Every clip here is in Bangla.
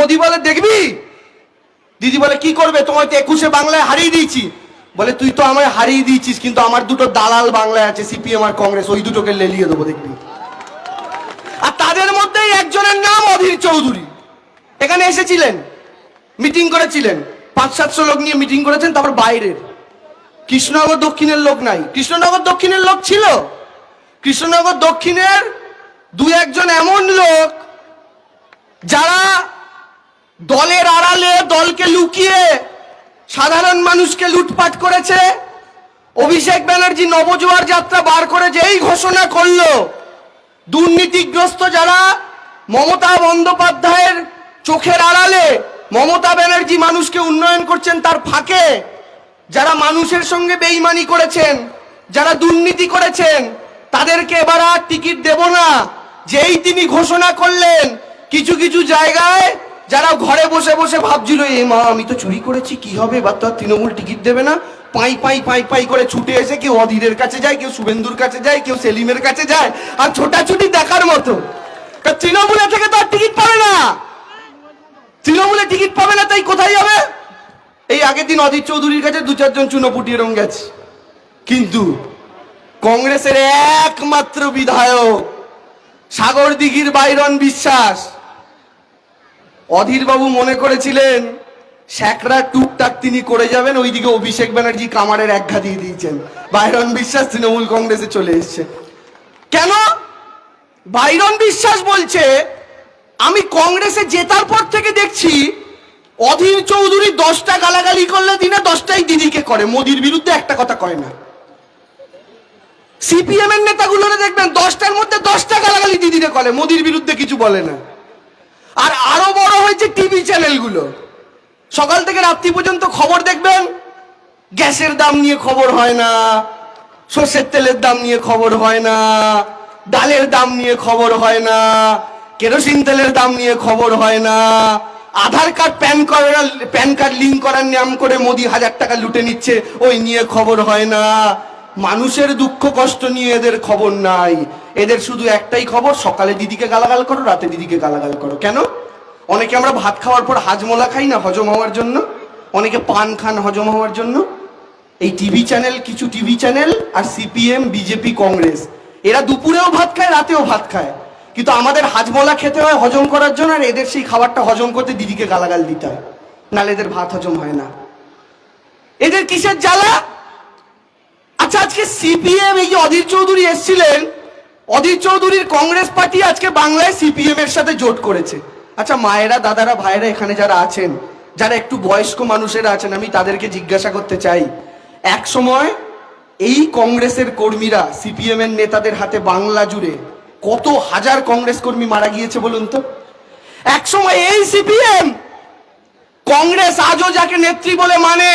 মোদি বলে, দেখবি? দিদি বলে, কি করবে? তোমায় তো একুশে বাংলায় হারিয়ে দিয়েছি। বলে, তুই তো আমায় হারিয়ে দিয়েছিস, কিন্তু আমার দুটো দালাল বাংলায় আছে, সিপিএম আর কংগ্রেস, ওই দুটোকে লেলিয়ে দেবো, দেখবি। আর তাদের মধ্যেই একজনের নাম অধীর চৌধুরী। এখানে এসেছিলেন, মিটিং করেছিলেন, পাঁচ সাতশো লোক নিয়ে মিটিং করেছেন, তারপর বাইরের। কৃষ্ণনগর দক্ষিণের লোক নাই। কৃষ্ণনগর দক্ষিণের লোক ছিল। কৃষ্ণনগর দক্ষিণের দু একজন এমন লোক যারা দলের আড়ালে দলকে লুকিয়ে সাধারণ মানুষকে লুটপাট করেছে। অভিষেক ব্যানার্জি নবজোয়ার যাত্রা বার করে যেই ঘোষণা করল, দুর্নীতিগ্রস্ত যারা মমতা বন্দ্যোপাধ্যায়ের চোখের আড়ালে মমতা ব্যানার্জি মানুষকে উন্নয়ন করছেন তার ফাঁকে, যারা মানুষের সঙ্গে বেইমানি করেছেন, যারা দুর্নীতি করেছেন, তাদেরকে এবার আর টিকিট দেব না। যেই তিনি ঘোষণা করলেন, কিছু কিছু জায়গায় যারা ঘরে বসে বসে ভাবছিল, এ মা, আমি তো চুরি করেছি, কি হবে? এবার তো আর তৃণমূল টিকিট দেবে না। পাই পাই পাই পাই করে ছুটে এসে কেউ অধীরের কাছে যায়, কেউ শুভেন্দুর কাছে যায়, কেউ সেলিমের কাছে যায়, আর ছোটাছুটি দেখার মতো। তৃণমূলে থেকে তো আর টিকিট পাবে না। তৃণমূলে টিকিট পাবে না, তাই কোথায় যাবে? এই আগের দিন অধীর চৌধুরীর কাছে দু, চারজন চুনোপুটি এরম গেছে। কিন্তু কংগ্রেসের একমাত্র বিধায়ক সাগর দিঘির বাইরন বিশ্বাস অধীর বাবু মনে করেছিলেন, শ্যাকরা টুকটাক তিনি করে যাবেন, ওইদিকে অভিষেক ব্যানার্জি কামারের একঘা দিয়ে দিয়েছেন। বাইরন বিশ্বাস তৃণমূল কংগ্রেসে চলে এসছে। কেন? বাইরন বিশ্বাস বলছে, আমি কংগ্রেসে জেতার পর থেকে দেখছি, অধীর চৌধুরী দশটা গালাগালি করলে দিনে দশটাই দিদিকে করে, মোদির বিরুদ্ধে একটা কথা কয় না। সিপিএম এর নেতাগুলোরে দেখবেন, দশটার মধ্যে দশটা গালাগালি দিদিকে করে, মোদির বিরুদ্ধে কিছু বলে না। আর আরও বড় হয়েছে টিভি চ্যানেলগুলো। সকাল থেকে রাত্রি পর্যন্ত খবর দেখবেন, গ্যাসের দাম নিয়ে খবর হয় না, সর্ষের তেলের দাম নিয়ে খবর হয় না, ডালের দাম নিয়ে খবর হয় না, কেরোসিন তেলের দাম নিয়ে খবর হয় না, আধার কার্ড, প্যান করার প্যান কার্ড লিঙ্ক করার নাম করে মোদি হাজার টাকা লুটে নিচ্ছে, ওই নিয়ে খবর হয় না। মানুষের দুঃখ কষ্ট নিয়ে এদের খবর নাই। এদের শুধু একটাই খবর, সকালে দিদিকে গালাগাল করো, রাতে দিদিকে গালাগাল করো। কেন? অনেকে আমরা ভাত খাওয়ার পর হাজমোলা খাই না হজম হওয়ার জন্য? অনেকে পান খান হজম হওয়ার জন্য? এই টিভি চ্যানেল, কিছু টিভি চ্যানেল আর সিপিএম, বিজেপি, কংগ্রেস, এরা দুপুরেও ভাত খায়, রাতেও ভাত খায়। কিন্তু আমাদের হাজমোলা খেতে হয় হজম করার জন্য আর এদের সেই খাবারটা হজম করতে দিদিকে গালাগাল দিতে হয়। নাহলে এদের ভাত হজম হয় না। এদের কিসের জ্বালা? আচ্ছা আজকে সিপিএম এই যে অধীর চৌধুরী এসেছিলেন, অধীর চৌধুরীর কংগ্রেস পার্টি আজকে বাংলায় সিপিএম এর সাথে জোট করেছে। আচ্ছা মায়েরা, দাদারা, ভাইয়েরা এখানে যারা আছেন, যারা একটু বয়স্ক মানুষেরা আছেন, আমি তাদেরকে জিজ্ঞাসা করতে চাই। এক সময় এই কংগ্রেসের কর্মীরা সিপিএম এর নেতাদের হাতে বাংলা জুড়ে কত হাজার কংগ্রেস কর্মী মারা গিয়েছে বলুন তো? এক সময় এই সিপিএম কংগ্রেস আজও যাকে নেত্রী বলে মানে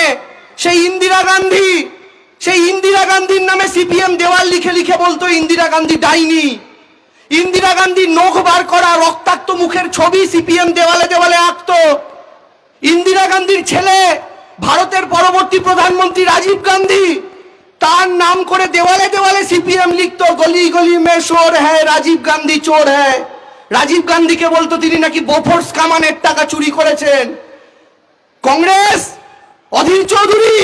সেই ইন্দিরা গান্ধী। সেই ইন্দিরা গান্ধীর নামে সিপিএম দেওয়াল লিখে লিখে বলতো, ইন্দিরা গান্ধী ডাইনি। ইন্দিরা গান্ধীর নখ বার করা, রক্তাক্ত মুখের ছবি সিপিএম দেওয়ালে দেওয়ালে আঁকত। ইন্দিরা গান্ধীর ছেলে, ভারতের পরবর্তী প্রধানমন্ত্রী রাজীব গান্ধী, তার নাম করে দেওয়ালে দেওয়ালে সিপিএম লিখতো, গলি গলি মে চোর হ্যায়, রাজীব গান্ধী চোর হ্যায়। রাজীব গান্ধীকে বলতো, তিনি নাকি বোফোর্স কামানের টাকা চুরি করেছেন। কংগ্রেস, অধীর চৌধুরী,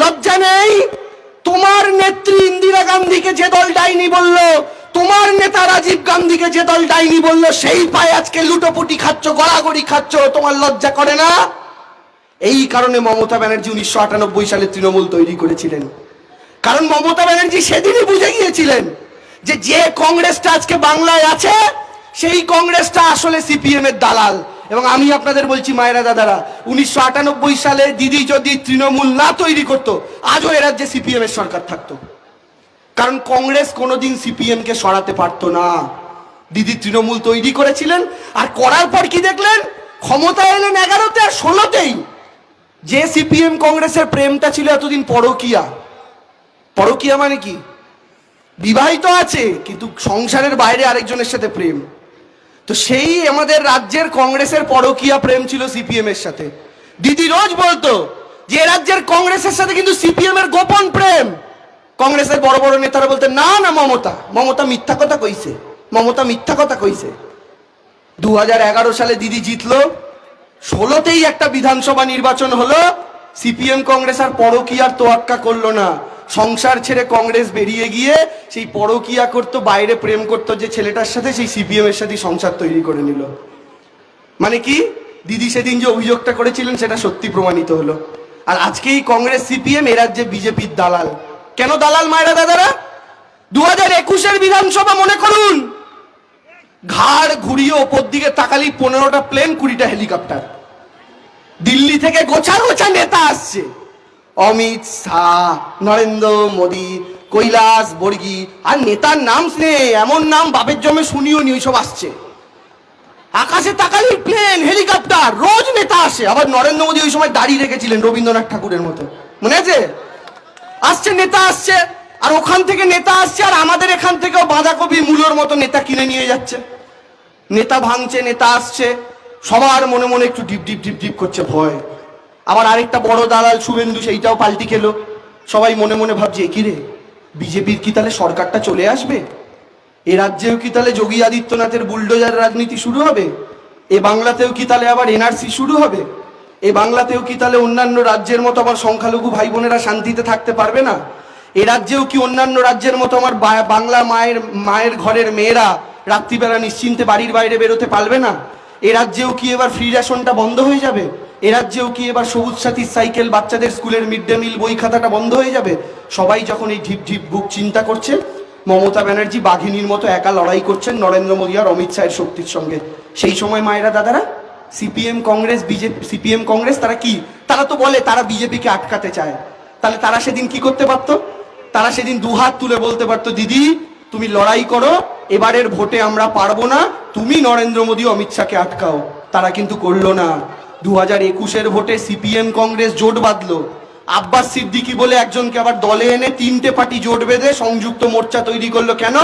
লজ্জা নেই। তোমার নেত্রী ইন্দিরা গান্ধীকে যে দল ডাইনি বলল, তোমার নেতা রাজীব গান্ধীকে যে দল ডাইনি বলল, সেই পায়ে আজকে লুটোপুটি খাচ্ছ, গড়াগড়ি খাচ্ছ, তোমার লজ্জা করে না? এই কারণে মমতা ব্যানার্জি উনিশশো আটানব্বই সালে তৃণমূল তৈরি করেছিলেন। কারণ মমতা ব্যানার্জি সেদিনই বুঝে গিয়েছিলেন যে যে কংগ্রেসটা আজকে বাংলায় আছে, সেই কংগ্রেসটা আসলে সিপিএম এর দালাল। এবং আমি আপনাদের বলছি, মায়েরা দাদারা, উনিশশো আটানব্বই সালে দিদি যদি তৃণমূল না তৈরি করতো, আজও এ রাজ্যে সিপিএম এর সরকার থাকতো। কারণ কংগ্রেস কোনোদিন সিপিএম কে সরাতে পারতো না। দিদি তৃণমূল তৈরি করেছিলেন, আর করার পর কি দেখলেন? ক্ষমতা এলেন এগারোতে আর ষোলোতেই। যে সিপিএম কংগ্রেসের প্রেমটা ছিল এতদিন পরকিয়া। পরকিয়া মানে কি? বিবাহিত আছে, কিন্তু সংসারের বাইরে আরেকজনের সাথে প্রেম। তো সেই আমাদের রাজ্যের কংগ্রেসের পরকিয়া প্রেম ছিল সিপিএম এর সাথে। দিদি রোজ বলতো যে রাজ্যের কংগ্রেসের সাথে কিন্তু সিপিএম এর গোপন প্রেম। কংগ্রেসের বড় বড় নেতারা বলতে না না, মমতা মমতা মিথ্যা কথা কইছে, মমতা মিথ্যা কথা কইছে। দু হাজার এগারো সালে দিদি জিতলো, ষোলোতেই একটা বিধানসভা নির্বাচন হলো, সিপিএম কংগ্রেস আর পরকিয়ার তোয়াক্কা করল না। সংসার ছেড়ে কংগ্রেস বেরিয়ে গিয়ে সেই পরকিয়া করতো, বাইরে প্রেম করতো যে ছেলেটার সাথে সেই সিপিএম এর সাথে সংসার তৈরি করে নিল। মানে কি? দিদি সেদিন যে অভিযোগটা করেছিলেন সেটা সত্যি প্রমাণিত হলো। আর আজকেই কংগ্রেস, সিপিএম, এ রাজ্যে বিজেপির দালাল। কেন দালাল মায়েরা দাদারা? দু হাজার একুশের বিধানসভা, মনে করুন! ঘাড় ঘুরিয়ে ওপর দিকে তাকালি পনেরোটা প্লেন কুড়িটা হেলিকপ্টার দিল্লি থেকে গোছা গোছা নেতা আসছে। অমিত শাহ, নরেন্দ্র মোদী, কৈলাস বর্গী আর নেতার নাম শুনে এমন নাম বাপের জমে শুনিও নি, ওইসব আসছে। আকাশে তাকালি প্লেন হেলিকপ্টার রোজ নেতা আসে। আবার নরেন্দ্র মোদী ওই সময় দাঁড়িয়ে রেখেছিলেন রবীন্দ্রনাথ ঠাকুরের মতো। মনে আছে? আসছে, নেতা আসছে, আর ওখান থেকে নেতা আসছে, আর আমাদের এখান থেকেও বাঁধাকপি মূলোর মতো নেতা কিনে নিয়ে যাচ্ছে। নেতা ভাঙছে, নেতা আসছে, সবার মনে মনে একটু ডিপ ডিপ ডিপ ডিপ করছে ভয়। আবার আরেকটা বড় দালাল শুভেন্দু সেইটাও পাল্টি খেলো। সবাই মনে মনে ভাবছে, "এ কি রে? বিজেপির কি তাহলে সরকারটা চলে আসবে? এ রাজ্যেও কি তাহলে যোগী আদিত্যনাথের বুলডোজার রাজনীতি শুরু হবে? এ বাংলাতেও কি তাহলে আবার এনআরসি শুরু হবে? এ বাংলাতেও কি তাহলে অন্যান্য রাজ্যের মতো আবার সংখ্যালঘু ভাই বোনেরা শান্তিতে থাকতে পারবে না? এ রাজ্যেও কি অন্যান্য রাজ্যের মতো আমার বাংলা মায়ের মায়ের ঘরের মেয়েরা রাত্রিবেলা নিশ্চিন্তে বাড়ির বাইরে বেরোতে পারবে না? এ রাজ্যেও কি এবার ফ্রি রেশনটা বন্ধ হয়ে যাবে? এ রাজ্যেও কি এবার সবুজ সাথীর সাইকেল বাচ্চাদের স্কুলের মিড ডে মিল বই খাতাটা বন্ধ হয়ে যাবে? সবাই যখন এই ঢিপ ঢিপ বুক চিন্তা করছে মমতা ব্যানার্জি বাঘিনীর মতো একা লড়াই করছেন নরেন্দ্র মোদী আর অমিত শাহের শক্তির সঙ্গে। সেই সময় মায়েরা দাদারা, CPM Congress, BJP, CPM Congress, তারা কি? তারা তো বলে তারা বিজেপিকে আটকাতে চায়। তাহলে তারা সেদিন কি করতে পারতো? তারা সেদিন দুহাত তুলে বলতে পারতো, দিদি, তুমি লড়াই করো, এবারের ভোটে আমরা পারব না, তুমি নরেন্দ্র মোদী, অমিত শাহকে আটকাও। তারা কিন্তু করল না। দু হাজার একুশের ভোটে সিপিএম কংগ্রেস জোট বাঁধলো। আব্বাস সিদ্দিকি বলে একজনকে আবার দলে এনে তিনটে পার্টি জোট বেঁধে সংযুক্ত মোর্চা তৈরি করল কেন?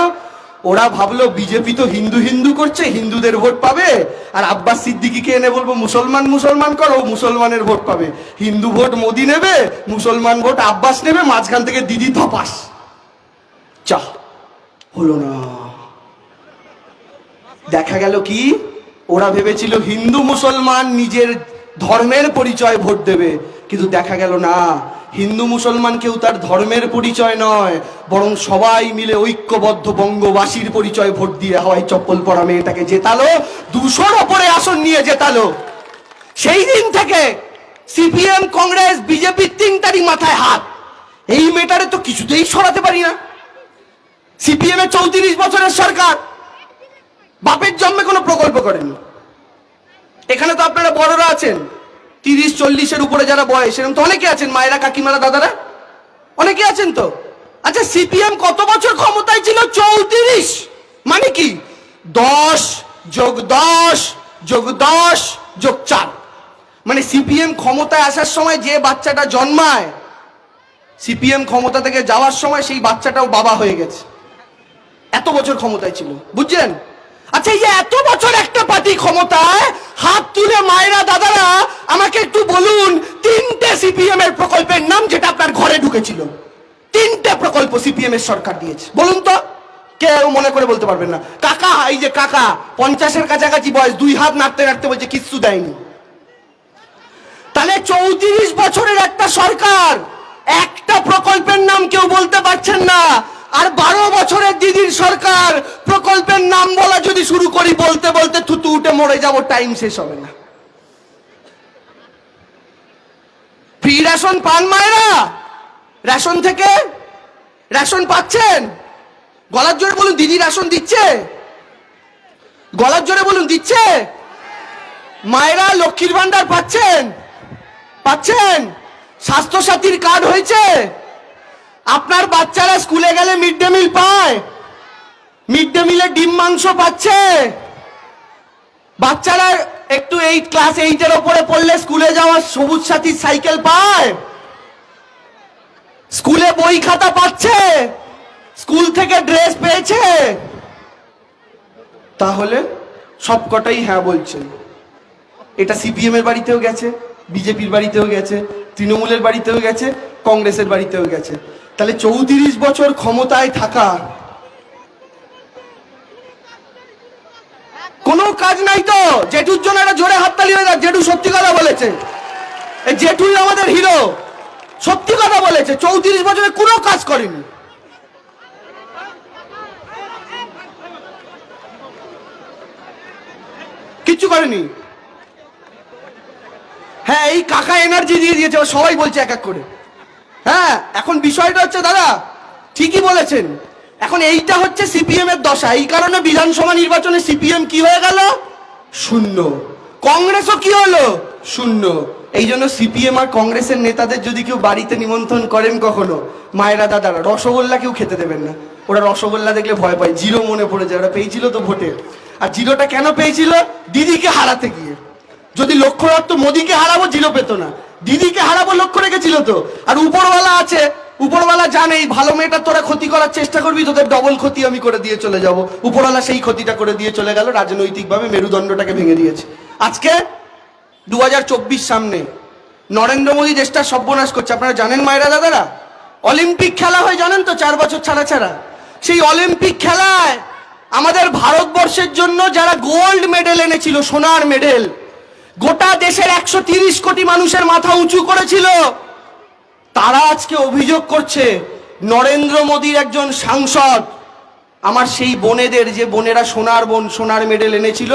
ওরা ভাবলো বিজেপি তো হিন্দু হিন্দু করছে, হিন্দুদের ভোট পাবে, আর আব্বাস সিদ্দিকিকে এনে বলব, মুসলমান মুসলমান করো ও মুসলমানের ভোট পাবে। হিন্দু ভোট মোদি নেবে, মুসলমান ভোট আব্বাস নেবে, মাঝখান থেকে দিদি ধপাস। চা হলো না। দেখা গেল কি? ওরা ভেবেছিল হিন্দু মুসলমান নিজের ধর্মের পরিচয় ভোট দেবে, কিন্তু দেখা গেল না। হিন্দু মুসলমান কেউ তার ধর্মের পরিচয় নয়, বরং সবাই মিলে ঐক্যবদ্ধ বঙ্গবাসীর পরিচয় ভোট দিয়ে হাওয়াই চপ্পল পরা মেয়েটাকে জেতালো, দুশোর ওপরে আসন নিয়ে জেতালো। সেই দিন থেকে সিপিএম, কংগ্রেস, বিজেপি তিনটারই মাথায় হাত। এই মেয়েটারে তো কিছুতেই সরাতে পারি না। সিপিএম এর চৌত্রিশ বছরের সরকার। বাপের জন্মে কোনো প্রকল্প করেনি এখানে তো আপনারা বড়রা আছেন। তিরিশ, চল্লিশের উপরে যারা বয়স, এরকম তো অনেকে আছেন, মায়েরা, কাকিমারা, দাদারা। অনেকে আছেন তো। আচ্ছা সিপিএম কত বছর ক্ষমতায় ছিল? চৌত্রিশ। মানে কি? দশ যোগ দশ যোগ দশ যোগ চার। মানে সিপিএম ক্ষমতায় আসার সময় যে বাচ্চাটা জন্মায়, সিপিএম ক্ষমতা থেকে যাওয়ার সময় সেই বাচ্চাটাও বাবা হয়ে গেছে। এত বছর ক্ষমতায় ছিল। বুঝছেন আচ্ছা এই এত বছর একটা পার্টি ক্ষমতায় হাত তুলে মায়েরা, দাদারা, আমাকে একটু বলুন, তিনটে সিপিএম এর প্রকল্পের নাম যেটা আপনার ঘরে ঢুকেছিল? তিনটে প্রকল্প সিপিএম এর সরকার দিয়েছে। বলুন তো, কেউ মনে করে বলতে পারবেন না। কাকা, এই যে কাকা, পঞ্চাশের কাছাকাছি বয়স, দুই হাত নাড়তে নাড়তে বলছে, কিচ্ছু দেয়নি। তাহলে চৌত্রিশ বছরের একটা সরকার, একটা প্রকল্পের নাম কেউ বলতে পারছেন না। আর বারো বছরের দিদির সরকার প্রকল্পের নাম বলা যদি শুরু করি বলতে বলতে থুতু উঠে মরে যাব টাইম শেষ হবে না। ফ্রি রেশন পান মায়েরা? রেশন থেকে রেশন পাচ্ছেন? গলার জোরে বলুন, দিদি রেশন দিচ্ছে? গলার জোরে বলুন, দিচ্ছে? মায়েরা লক্ষ্মীর ভান্ডার পাচ্ছেন? পাচ্ছেন? স্বাস্থ্যসাথীর কার্ড হয়েছে? আপনার বাচ্চারা স্কুলে গেলে মিড ডে মিল পায়। মিড ডে মিলে ডিম, মাংস পাচ্ছে। বাচ্চারা একটু এই ক্লাস এইটের ওপরে পড়লে স্কুলে যাওয়ার সবুজ সাথী সাইকেল পায়। স্কুলে বই খাতা পাচ্ছে। স্কুল থেকে ড্রেস পেয়েছে। তাহলে সবকটাই হ্যাঁ বলছেন। এটা সিপিএম এর বাড়িতেও গেছে, বিজেপির বাড়িতেও গেছে, তৃণমূলের বাড়িতেও গেছে, কংগ্রেসের বাড়িতেও গেছে। তাহলে চৌত্রিশ বছর ক্ষমতায় থাকা কোনো কাজ নাই তো। জেঠুর জন্য একটা জোরে হাততালি হয়ে জেঠু সত্যি কথা বলেছে। এই জেঠুই আমাদের হিরো। সত্যি কথা বলেছে। চৌত্রিশ বছরে কোনো কাজ করেনি। কিচ্ছু করেনি। হ্যাঁ এই কাকা এনার্জি দিয়ে দিয়েছে। সবাই বলছে এক এক করে। হ্যাঁ এখন বিষয়টা হচ্ছে দাদা, ঠিকই বলেছেন। এখন এইটা হচ্ছে সিপিএম এর দশা। এই কারণে বিধানসভা নির্বাচনে সিপিএম কি হয়ে গেল? শূন্য। কংগ্রেসও কি হলো? শূন্য। এই জন্য সিপিএম আর কংগ্রেসের নেতাদের যদি কেউ বাড়িতে নিমন্ত্রণ করেন কখনো, মায়েরা, দাদারা রসগোল্লা কেউ খেতে দেবেন না। ওরা রসগোল্লা দেখলে ভয় পায়। জিরো মনে পড়ে যায়। ওরা পেয়েছিল তো ভোটে। আর জিরোটা কেন পেয়েছিল? দিদিকে হারাতে গিয়ে। যদি লক্ষ্য রাখতো, মোদিকে হারাবো, জিরো পেতো না। দিদিকে হারাবো লক্ষ্য রেখেছিল তো। আর উপরওয়ালা আছে, উপরওয়ালা জানে এই ভালো মেয়েটা তোরা ক্ষতি করার চেষ্টা করবি, তোদের ডবল ক্ষতি আমি করে দিয়ে চলে যাব। উপরওয়ালা সেই ক্ষতিটা করে দিয়ে চলে গেল, রাজনৈতিকভাবে মেরুদণ্ডটাকে ভেঙে দিয়েছে। আজকে দু হাজার চব্বিশ সামনে নরেন্দ্র মোদী দেশটা সর্বনাশ করছে। আপনারা জানেন মায়েরা দাদারা? অলিম্পিক খেলা হয়, জানেন তো, চার বছর ছাড়া ছাড়া। সেই অলিম্পিক খেলায় আমাদের ভারতবর্ষের জন্য যারা গোল্ড মেডেল এনেছিল, সোনার মেডেল গোটা দেশের একশো কোটি মানুষের মাথা উঁচু করেছিল। তারা আজকে অভিযোগ করছে, নরেন্দ্র মোদীর একজন সাংসদ, আমার সেই বোনেদের, যে বোনেরা সোনার বোন, সোনার মেডেল এনেছিল,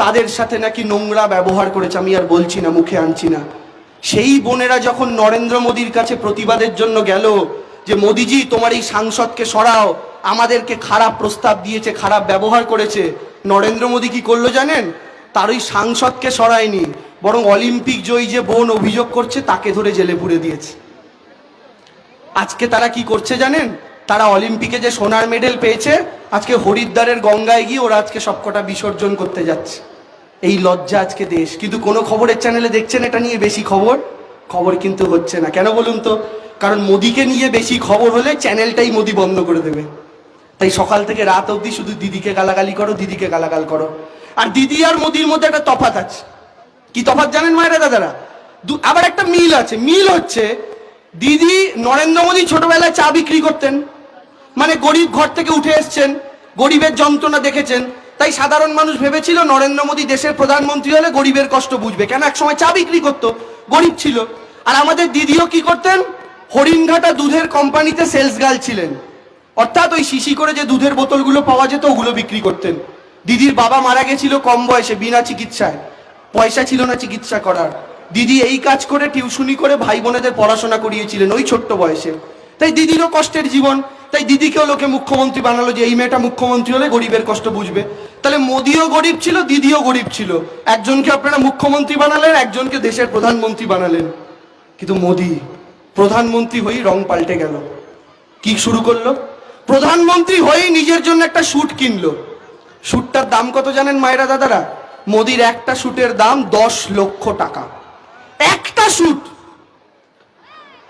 তাদের সাথে নাকি নোংরা ব্যবহার করেছে, আমি আর বলছি না, মুখে আনছি না। সেই বোনেরা যখন নরেন্দ্র মোদীর কাছে প্রতিবাদের জন্য গেল, যে মোদিজি, তোমার এই সাংসদকে সরাও, আমাদেরকে খারাপ প্রস্তাব দিয়েছে, খারাপ ব্যবহার করেছে, নরেন্দ্র মোদী কি করল জানেন? তার ওই সাংসদকে সরায়নি, বরং অলিম্পিক জয়ী যে বোন অভিযোগ করছে তাকে ধরে জেলে পুরে দিয়েছে। আজকে তারা কি করছে জানেন? তারা অলিম্পিকে যে সোনার মেডেল পেয়েছে, আজকে হরিদ্বারের গঙ্গায় গিয়ে ওরা আজকে সবকটা বিসর্জন করতে যাচ্ছে। এই লজ্জা আজকে দেশ। কিন্তু কোনো খবরের চ্যানেলে দেখছেন এটা নিয়ে বেশি খবর? খবর কিন্তু হচ্ছে না। কেন বলুন তো? কারণ মোদিকে নিয়ে বেশি খবর হলে চ্যানেলটাই মোদি বন্ধ করে দেবে। তাই সকাল থেকে রাত অবধি শুধু দিদিকে গালাগালি করো, দিদিকে গালাগাল করো। আর দিদি আর মোদির মধ্যে একটা তফাত আছে। কি তফাৎ জানেন মায়েরা দাদারা? আবার একটা মিল আছে। মিল হচ্ছে, দিদি নরেন্দ্র মোদী ছোটবেলায় চা বিক্রি করতেন। মানে গরিব ঘর থেকে উঠে এসছেন, গরিবের যন্ত্রণা দেখেছেন। তাই সাধারণ মানুষ ভেবেছিল নরেন্দ্র মোদী দেশের প্রধানমন্ত্রী হলে গরিবের কষ্ট বুঝবে। কেন এক সময় চা বিক্রি করতো, গরিব ছিল। আর আমাদের দিদিও কি করতেন? হরিণঘাটা দুধের কোম্পানিতে সেলস গার্ল ছিলেন। অর্থাৎ ওই শিশি করে যে দুধের বোতলগুলো পাওয়া যেত, ওগুলো বিক্রি করতেন। দিদির বাবা মারা গেছিল কম বয়সে, বিনা চিকিৎসায়। পয়সা ছিল না চিকিৎসা করার। দিদি এই কাজ করে টিউশনি করে ভাই বোনেদের পড়াশোনা করিয়েছিলেন ওই ছোট্ট বয়সে। তাই দিদিরও কষ্টের জীবন। তাই দিদিকেও লোকে মুখ্যমন্ত্রী বানালো যে, এই মেয়েটা মুখ্যমন্ত্রী হলে গরিবের কষ্ট বুঝবে। তাহলে মোদিও গরিব ছিল, দিদিও গরিব ছিল। একজনকে আপনারা মুখ্যমন্ত্রী বানালেন, একজনকে দেশের প্রধানমন্ত্রী বানালেন। কিন্তু মোদি, প্রধানমন্ত্রী হয়েই রং পাল্টে গেল। কি শুরু করল? প্রধানমন্ত্রী হয়েই নিজের জন্য একটা স্যুট কিনলো। স্যুটটার দাম কত জানেন মায়েরা দাদারা? মোদির একটা স্যুটের দাম দশ লক্ষ টাকা। একটা স্যুট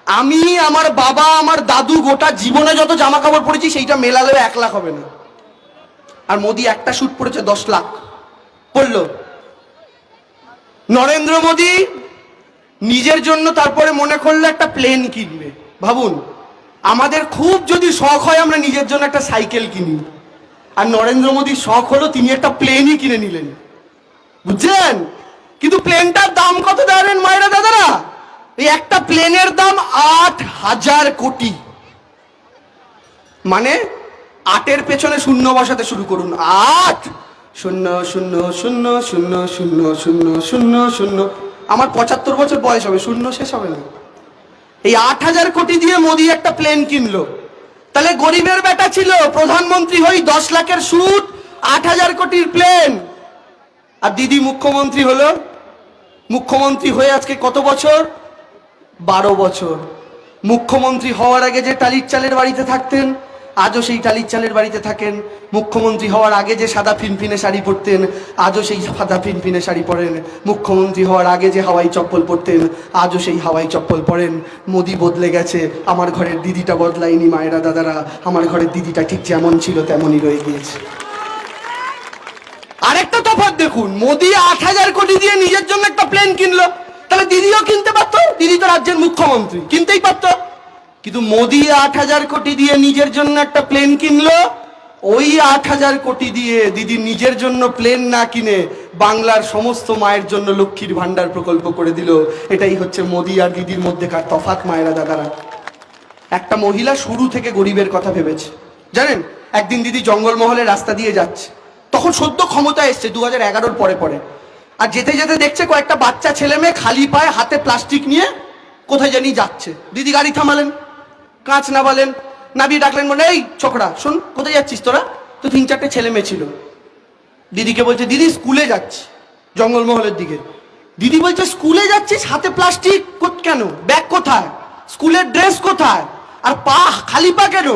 আমি, আমার বাবা, আমার দাদু গোটা জীবনে যত জামা কাপড় পরেছি, সেইটা মেলালেও এক লাখ হবে না। আর মোদি একটা স্যুট পড়েছে দশ লাখ। পড়ল। নরেন্দ্র মোদী নিজের জন্য তারপরে মনে করল একটা প্লেন কিনবে। ভাবুন। আমাদের খুব যদি শখ হয়, আমরা নিজের জন্য একটা সাইকেল কিনি। আর নরেন্দ্র মোদীর শখ হলো তিনি একটা প্লেনই কিনে নিলেন। বুঝছেন? কিন্তু প্লেনটার দাম কত জানেন মায়েরা দাদারা? এই একটা প্লেনের দাম আট হাজার কোটি। মানে আটের পেছনে শূন্য বসাতে শুরু করুন। আট! শূন্য শূন্য শূন্য শূন্য শূন্য শূন্য শূন্য শূন্য। আমার পঁচাত্তর বছর বয়স হবে, শূন্য শেষ হবে না। এই আট হাজার কোটি দিয়ে মোদি একটা প্লেন কিনলো। তাহলে গরিবের বেটা ছিল, প্রধানমন্ত্রী হই দশ লাখের সুট আট হাজার কোটির প্লেন আর দিদি মুখ্যমন্ত্রী হলো, মুখ্যমন্ত্রী হয়ে আজকে কত বছর? বারো বছর। মুখ্যমন্ত্রী হওয়ার আগে যে টালির চালের বাড়িতে থাকতেন আজও সেই টালির চালের বাড়িতে থাকেন। মুখ্যমন্ত্রী হওয়ার আগে যে সাদা ফিনফিনে শাড়ি পরতেন, আজও সেই সাদা ফিনফিনে শাড়ি পরেন। মুখ্যমন্ত্রী হওয়ার আগে যে হাওয়াই চপ্পল পরতেন, আজও সেই হাওয়াই চপ্পল পরেন। মোদি বদলে গেছে, আমার ঘরের দিদিটা বদলায়নি মায়েরা দাদারা। আমার ঘরের দিদিটা ঠিক যেমন ছিল, তেমনই রয়ে গিয়েছে। আরেকটা তফাৎ দেখুন, মোদি আট হাজার কোটি দিয়ে নিজের জন্য একটা প্লেন কিনলো। তাহলে দিদিও কিনতে পারতো? দিদি তো রাজ্যের মুখ্যমন্ত্রী, কিনতেই পারতো। কিন্তু মোদি আট হাজার কোটি দিয়ে নিজের জন্য একটা প্লেন কিনলো, ওই আট হাজার কোটি দিয়ে দিদি নিজের জন্য প্লেন না কিনে বাংলার সমস্ত মায়ের জন্য লক্ষ্মীর ভান্ডার প্রকল্প করে দিল। এটাই হচ্ছে মোদি আর দিদির মধ্যেকার তফাত মায়েরা দাদারা। একটা মহিলা শুরু থেকে গরিবের কথা ভেবেছে। জানেন? একদিন দিদি জঙ্গলমহলের রাস্তা দিয়ে যাচ্ছে। তখন সদ্য ক্ষমতা এসছে দু হাজার এগারোর পরে পরে। আর যেতে যেতে দেখছে কয়েকটা বাচ্চা, ছেলে মেয়ে খালি পায়ে হাতে প্লাস্টিক নিয়ে কোথায় জানি যাচ্ছে। দিদি গাড়ি থামালেন। কাঁচ না বলেন নাবি ডাকলেন বলে এই ছোকরা, শোন, কোথায় যাচ্ছিস তোরা? তো তিন চারটে ছেলে মেয়ে ছিল। দিদিকে বলছে, দিদি, স্কুলে যাচ্ছি। জঙ্গলমহলের দিকে। দিদি বলছে, স্কুলে যাচ্ছিস? হাতে প্লাস্টিক? কেন? ব্যাগ কোথায়? স্কুলের ড্রেস কোথায়? আর পা খালি পা কেন?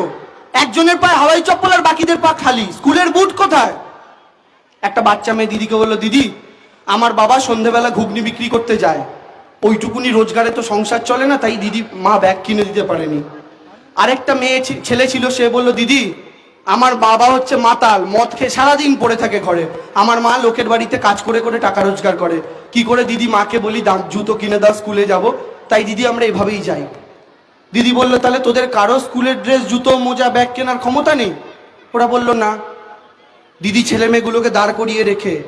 একজনের পায়ে হাওয়াই চপ্পল আর বাকিদের পা খালি। স্কুলের বুট কোথায়? একটা বাচ্চা মেয়ে দিদিকে বলল, দিদি, আমার বাবা সন্ধেবেলা ঘুগনি বিক্রি করতে যায়। ওইটুকুনি রোজগারে তো সংসার চলে না, তাই দিদি মা ব্যাগ কিনে দিতে পারেনি। আরেকটা মেয়ে ছেলে ছিল, সে বলল, দিদি, আমার বাবা হচ্ছে মাতাল, মদ খেয়ে সারাদিন পড়ে থাকে ঘরে। আমার মা লোকের বাড়িতে কাজ করে করে টাকা রোজগার করে। কি করে দিদি মাকে বলি, দাম, জুতো কিনে দাও, স্কুলে যাব। তাই দিদি আমরা এভাবেই যাই। দিদি বলল, তাহলে তোদের কারও স্কুলের ড্রেস, জুতো, মোজা, ব্যাগ কেনার ক্ষমতা নেই? ওরা বলল, না। দিদি ছেলে মেয়েগুলোকে দাঁড় করিয়ে রেখে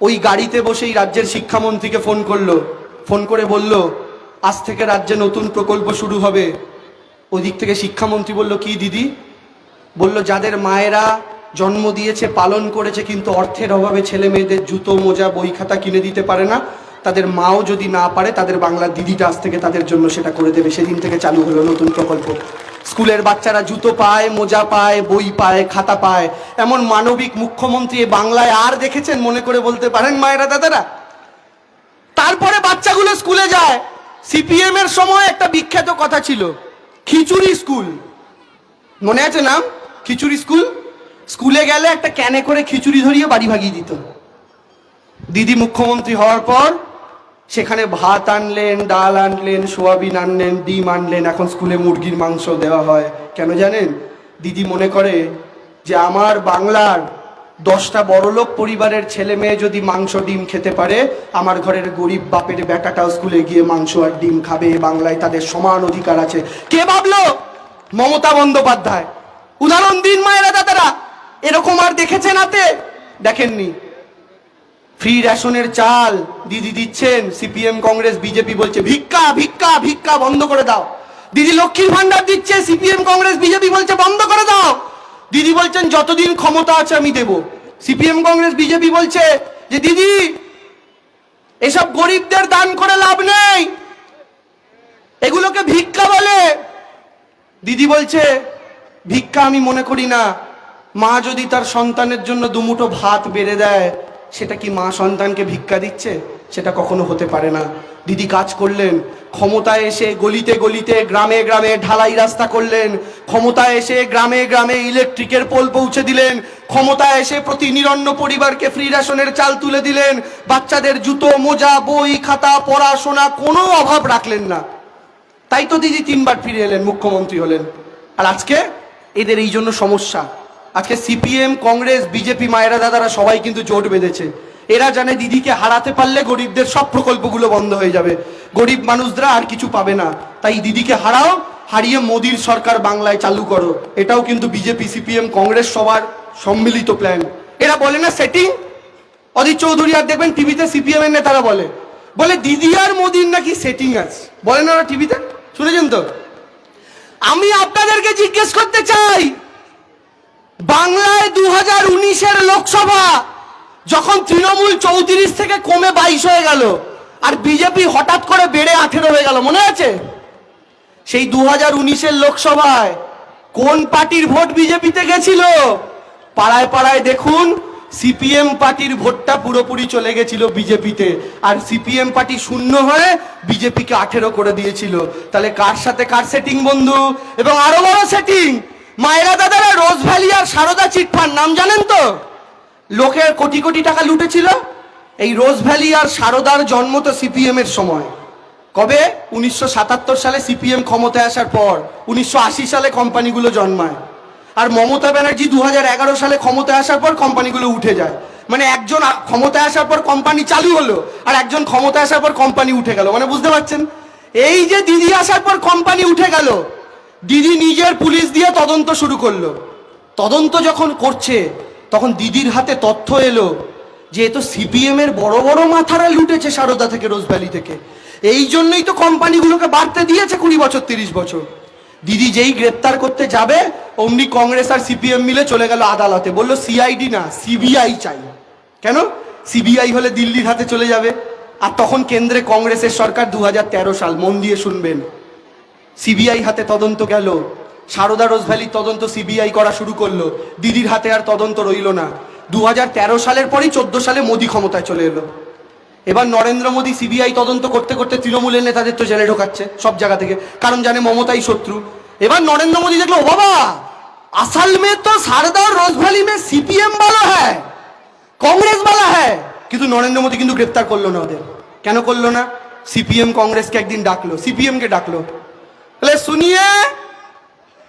ওই গাড়িতে বসেই রাজ্যের শিক্ষামন্ত্রীকে ফোন করল। ফোন করে বলল, আজ থেকে রাজ্যে নতুন প্রকল্প শুরু হবে। ওই দিক থেকে শিক্ষামন্ত্রী বলল, কি দিদি? বলল, যাদের মায়েরা জন্ম দিয়েছে, পালন করেছে, কিন্তু অর্থের অভাবে ছেলে মেয়েদের জুতো, মোজা, বই খাতা কিনে দিতে পারে না, তাদের মাও যদি না পারে, তাদের বাংলার দিদিটা আজ থেকে তাদের জন্য সেটা করে দেবে। সেদিন থেকে চালু হলো নতুন প্রকল্প। স্কুলের বাচ্চারা জুতো পায়, মোজা পায়, বই পায়, খাতা পায়। এমন মানবিক মুখ্যমন্ত্রী বাংলায় আর দেখেছেন, মনে করে বলতে পারেন মায়েরা, দাদারা? তারপরে বাচ্চাগুলো স্কুলে যায়। সিপিএম এর সময় একটা বিখ্যাত কথা ছিল খিচুড়ি স্কুল। মনে আছে নাম? খিচুড়ি স্কুল? স্কুলে গেলে একটা ক্যানে করে খিচুড়ি ধরিয়ে বাড়ি ভাগিয়ে দিত। দিদি মুখ্যমন্ত্রী হওয়ার পর সেখানে ভাত আনলেন, ডাল আনলেন, সোয়াবিন আনলেন, ডিম আনলেন। এখন স্কুলে মুরগির মাংস দেওয়া হয়। কেন জানেন? দিদি মনে করে যে আমার বাংলার দশটা বড়লোক পরিবারের ছেলে মেয়ে যদি মাংস, ডিম খেতে পারে, আমার ঘরের গরিব বাপের বেটাটাও স্কুলে গিয়ে মাংস আর ডিম খাবে। বাংলায় তাদের সমান অধিকার আছে। কে ভাবলো? মমতা বন্দ্যোপাধ্যায়। উদাহরণ দিন মায়েরা দাদারা। এরকম আর দেখেছেন হাতে? দেখেননি। ফ্রি রেশনের চাল দিদি দিচ্ছেন। সিপিএম, কংগ্রেস, বিজেপি বলছে, ভিক্ষা ভিক্ষা ভিক্ষা বন্ধ করে দাও। দিদি লক্ষ্মীর ভান্ডার দিচ্ছে। সিপিএম, কংগ্রেস, বিজেপি বলছে, বন্ধ করে দাও। দিদি বলছেন, যতদিন ক্ষমতা আছে আমি দেব। সিপিএম কংগ্রেস, বিজেপি বলছে যে, দিদি, এসব গরিবদের দান করে লাভ নেই। এগুলোকে ভিক্ষা বলে। দিদি বলছে, ভিক্ষা আমি মনে করি না। মা যদি তার সন্তানের জন্য দুমুঠো ভাত বেড়ে দেয়, সেটা কি মা সন্তানকে ভিক্ষা দিচ্ছে? সেটা কখনো হতে পারে না। দিদি কাজ করলেন, ক্ষমতায় এসে গলিতে গলিতে, গ্রামে গ্রামে ঢালাই রাস্তা করলেন, ক্ষমতায় এসে গ্রামে গ্রামে ইলেকট্রিকের পোল পৌঁছে দিলেন, ক্ষমতায় এসে প্রতি নিরন্ন পরিবারকে ফ্রি রেশনের চাল তুলে দিলেন, বাচ্চাদের জুতো, মোজা, বই, খাতা, পড়াশোনা কোনো অভাব রাখলেন না। তাই তো দিদি তিনবার ফিরে এলেন, মুখ্যমন্ত্রী হলেন। আর আজকে এদের এই জন্য সমস্যা। আজকে সিপিএম, কংগ্রেস, বিজেপি মায়েরা দাদারা সবাই কিন্তু জোট বেঁধেছে। এরা জানে দিদিকে হারাতে পারলে গরিবদের সব প্রকল্পগুলো বন্ধ হয়ে যাবে। গরিব মানুষরা আর কিছু পাবে না। তাই দিদিকে হারাও, হারিয়ে মোদির সরকার বাংলায় চালু করো। এটাও কিন্তু বিজেপি, সিপিএম, কংগ্রেস সবার সম্মিলিত প্ল্যান এরা বলে না সেটিং অদিত চৌধুরী আর দেখবেন টিভিতে সিপিএম এর নেতারা বলে। বলে দিদি আর মোদির নাকি সেটিং আছে। বলেন ওরা টিভিতে? শুনেছেন তো? আমি আপনাদেরকে জিজ্ঞেস করতে চাই, বাংলায় দু হাজার উনিশের লোকসভা যখন তৃণমূল চৌত্রিশ থেকে কমে বাইশ হয়ে গেল, আর বিজেপি হঠাৎ করে বেড়ে আঠেরো হয়ে গেল, মনে আছে? সেই দু হাজার উনিশের লোকসভায় কোন পার্টির ভোট বিজেপিতে গেছিল? পাড়ায় পাড়ায় দেখুন, সিপিএম পার্টির ভোটটা পুরোপুরি চলে গেছিল বিজেপিতে, আর সিপিএম পার্টি শূন্য হয়ে বিজেপিকে আঠেরো করে দিয়েছিল। তাহলে কার সাথে কার সেটিং বন্ধু? এবং আরও বড় সেটিং মায়েরা দাদারা রোজ ভ্যালি আর সারদা চিটফান্ড, নাম জানেন তো? লোকের কোটি কোটি টাকা লুটেছিল? এই রোজ ভ্যালি আর সারদার জন্ম তো সিপিএম এর সময়। কবে? উনিশশো সাতাত্তর সালে সিপিএম ক্ষমতায় আসার পর, উনিশশো আশি সালে কোম্পানিগুলো জন্মায়। আর মমতা ব্যানার্জি দুহাজার এগারো সালে ক্ষমতায় আসার পর কোম্পানিগুলো উঠে যায়। মানে একজন ক্ষমতায় আসার পর কোম্পানি চালু হলো, আর একজন ক্ষমতায় আসার পর কোম্পানি উঠে গেল। মানে বুঝতে পারছেন? এই যে দিদি আসার পর কোম্পানি উঠে গেল, দিদি নিজের পুলিশ দিয়ে তদন্ত শুরু করল। তদন্ত যখন করছে তখন দিদির হাতে তথ্য এলো যে এ তো সিপিএম এর বড় বড় মাথারা লুটেছে সারদা থেকে, রোজভ্যালি থেকে। এই জন্যই তো কোম্পানিগুলোকে বাড়তে দিয়েছে কুড়ি বছর, তিরিশ বছর। দিদি যেই গ্রেপ্তার করতে যাবে, অমনি কংগ্রেস আর সিপিএম মিলে চলে গেল আদালতে। বলল, সিআইডি না, সিবিআই চাই। কেন? সিবিআই হলে দিল্লির হাতে চলে যাবে। আর তখন কেন্দ্রে কংগ্রেসের সরকার দু হাজার তেরো সাল, মন দিয়ে শুনবেন। সিবিআই হাতে তদন্ত গেল। সারদা রোজভ্যালি তদন্ত সিবিআই করা শুরু করল। দিদির হাতে আর তদন্ত রইল না। দু হাজার তেরো সালের পরেই চোদ্দ সালে মোদি ক্ষমতায় চলে এলো। এবার নরেন্দ্র মোদী সিবিআই তদন্ত করতে করতে তৃণমূলের নেতাদের তো জেলে ঢোকাচ্ছে সব জায়গা থেকে। কারণ জানে মমতাই শত্রু। এবার নরেন্দ্র মোদী দেখল, ও বাবা, আসাল মে তো সারদা রোজভ্যালি মে সিপিএম বলা হ্যায়, কংগ্রেস বলা হ্যায়। কিন্তু নরেন্দ্র মোদী কিন্তু গ্রেপ্তার করল না ওদের। কেন করল না? সিপিএম কংগ্রেসকে একদিন ডাকলো, সিপিএমকে ডাকলো। তাহলে শুনিয়ে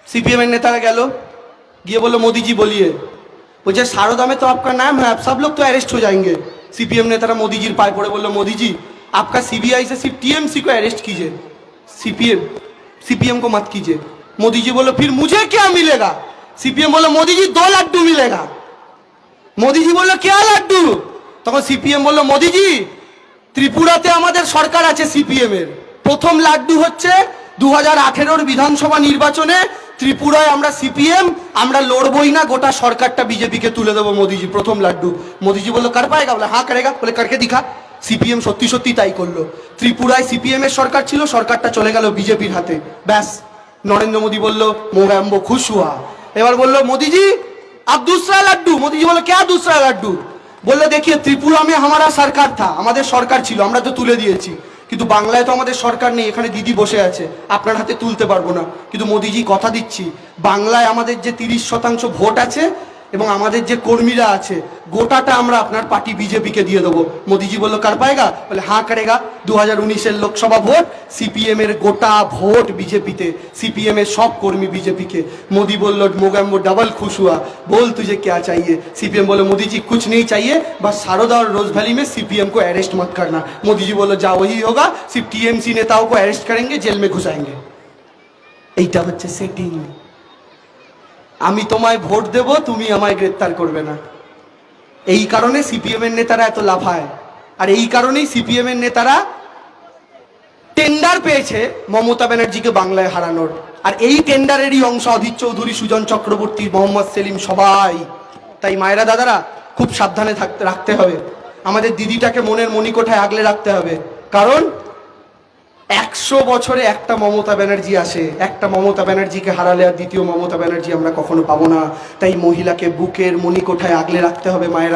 सीपीएम এর नेता গেল গিয়ে বললো मोदी जी बोलिए বলছে सारदा में तो आपका नाम है आप सब लोग तो अरेस्ट हो जाएंगे सीपीएम नेतारा मोदी जी पाए पड़े बोलो मोदी जी आपका सीबीआई से सिर्फ टीएमसी को अरेस्ट कीजिए सीपीएम सीपीएम को मत कीजिए मोदी जी बोलो फिर मुझे क्या मिलेगा सीपीएम बोलो मोदी जी दो लड्डू मिलेगा মোদিজি বললো কে লাড্ডু তখন সিপিএম বললো মোদিজি ত্রিপুরাতে আমাদের সরকার আছে সিপিএম এর প্রথম লাড্ডু হচ্ছে দু হাজার আঠেরোর বিধানসভা নির্বাচনে ত্রিপুরায় আমরা সিপিএম, আমরা লড়বই না, গোটা সরকারটা বিজেপিকে তুলে দেবো মোদিজি, প্রথম লাড্ডু। মোদিজি বলল, কার পায়গা বলে হা কারেগা বলে, কারকে দিখা সিপিএম সত্যি সত্যি তাই করল। ত্রিপুরায় সিপিএম এর সরকার ছিল, সরকারটা চলে গেল বিজেপির হাতে। ব্যাস। নরেন্দ্র মোদী বলল মোগাম্ব খুশুয়া এবার বলল, মোদিজি, আর দুসরা লাড্ডু? মোদিজি বলল, ক্যা দুসরা লাড্ডু? বলল, দেখিয়ে ত্রিপুরা মে হামারা সরকার থা, আমাদের সরকার ছিল, আমরা তো তুলে দিয়েছি। কিন্তু বাংলায় তো আমাদের সরকার নেই, এখানে দিদি বসে আছে, আপনার হাতে তুলতে পারব না। কিন্তু মোদিজি কথা দিচ্ছি, বাংলায় আমাদের যে তিরিশ শতাংশ ভোট আছে এবং আমাদের যে কর্মীরা আছে, গোটাটা আমরা আপনার পার্টি বিজেপিকে দিয়ে দেবো। মোদিজি বলল, কার পায়গা? বলে, হাঁ কারেগা দু হাজার উনিশের লোকসভা ভোট, সিপিএমের গোটা ভোট বিজেপিতে, সিপিএমের সব কর্মী বিজেপিকে। মোদি বলল মোগাম্বর ডাবল খুশ হুয়া বল তুঝে কে চাইয়ে? সিপিএম বলল মোদিজি कुछ নেই চাইয়ে বা शारदा রোজ ভ্যালি वैली में सीपीएम को अरेस्ट मत करना मोदी जी बोलो जा वही होगा सिर्फ टीएमसी नेताओं को अरेस्ट करेंगे जेल এইটা হচ্ছে সেটিং আমি তোমায় ভোট দেব, তুমি আমায় গ্রেপ্তার করবে না। এই কারণে সিপিএম এর নেতারা এত লাফায়। আর এই কারণেই সিপিএম এর নেতারা টেন্ডার পেয়েছে মমতা ব্যানার্জিকে বাংলায় হারানোর। আর এই টেন্ডারেরই অংশ অধীর চৌধুরী, সুজন চক্রবর্তী, মোহাম্মদ সেলিম সবাই। তাই মায়েরা দাদারা খুব সাবধানে থাকতে রাখতে হবে। আমাদের দিদিটাকে মনের মণিকোঠায় আগলে রাখতে হবে। কারণ একশো বছরে একটা মমতা ব্যানার্জি আসে, একটা মমতা ব্যানার্জিকে হারালে আর দ্বিতীয় মমতা ব্যানার্জি আমরা কখনো পাবো না। তাই মহিলাকে বুকের মণিকোঠায় আগলে রাখতে হবে মায়েরা